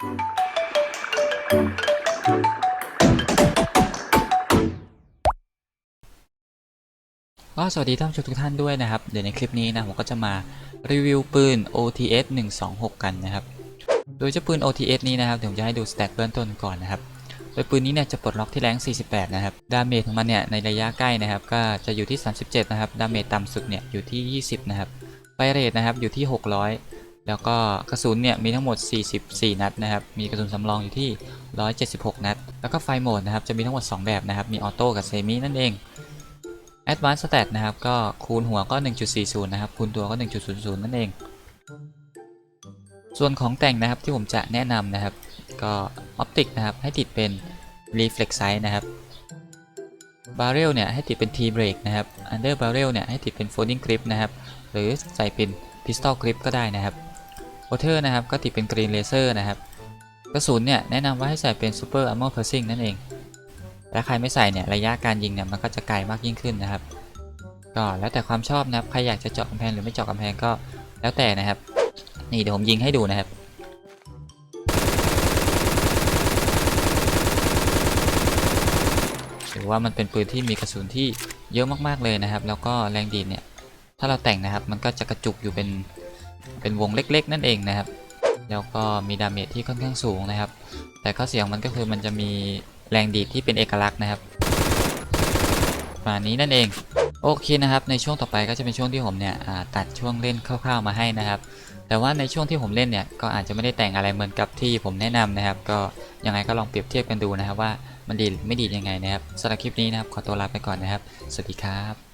ก็สวัสดีท่านผู้ชมทุกท่านด้วยนะครับ เดี๋ยวในคลิปนี้นะผมก็จะมารีวิวปืน OTS 126 กันนะครับ โดยเจ้าปืน OTS นี้นะครับเดี๋ยวผมจะให้ดูสเตตเบื้องต้นก่อนนะครับโดยปืนนี้เนี่ยจะปลดล็อกที่แรง 48 นะครับ ดาเมจของมันเนี่ยในระยะใกล้นะครับก็จะอยู่ที่ 37 นะครับ ดาเมจต่ำสุดเนี่ยอยู่ที่ 20 นะครับไฟเรทนะครับอยู่ที่ 600 แล้วก็กระสุนเนี่ยมีทั้งหมด 44 นัดนะครับ มีกระสุนสำรองอยู่ที่ 176 นัด แล้วก็ไฟโหมดนะครับ จะมีทั้งหมด 2 แบบนะครับ มีออโต้กับเซมินั่นเอง Advanced Stat นะครับ ก็คูณหัวก็ 1.40 นะครับ คูณตัวก็ 1.00 นั่นเอง ส่วนของแต่งนะครับที่ผมจะแนะนำนะครับ ก็ออปติกนะครับ ให้ติดเป็น Reflex Sight นะครับ Barrel เนี่ยให้ติดเป็น T Brake นะครับ Under Barrel เนี่ยให้ติดเป็น Folding Grip นะครับ หรือใส่เป็น Pistol Grip ก็ได้นะครับ Water นะครับก็ติดเป็น Green Laser นะครับกระสุนเนี่ยแนะนำว่าให้ใส่เป็น Super Armor Piercing นั่นเองและใครไม่ใส่เนี่ยระยะการยิงเนี่ยมันก็จะไกลมากยิ่งขึ้นนะครับ ก็แล้วแต่ความชอบนะครับใครอยากจะเจาะกำแพงหรือไม่เจาะกำแพงก็แล้วแต่นะครับ นี่เดี๋ยวผมยิงให้ดูนะครับถือว่ามันเป็นปืนที่มีกระสุนที่เยอะมากๆเลยนะครับ แล้วก็แรงดีดเนี่ยถ้าเราแต่งนะครับ มันก็จะกระจุกอยู่เป็น เป็นวงเล็กๆ นั่นเองนะครับ แล้วก็มีดาเมจที่ค่อนข้างสูงนะครับ แต่ข้อเสียงมันก็คือมันจะมีแรงดีดที่เป็นเอกลักษณ์นะครับประมาณนี้นั่นเองโอเคนะครับ ในช่วงต่อไปก็จะเป็นช่วงที่ผมเนี่ยตัดช่วงเล่นคร่าวๆมาให้นะครับ แต่ว่าในช่วงที่ผมเล่นเนี่ยก็อาจจะไม่ได้แต่งอะไรเหมือนกับที่ผมแนะนำนะครับ ก็ยังไงก็ลองเปรียบเทียบกันดูนะครับว่ามันดีไม่ดียังไงนะครับสำหรับคลิปนี้นะครับขอตัวลาไปก่อนนะครับ สวัสดีครับ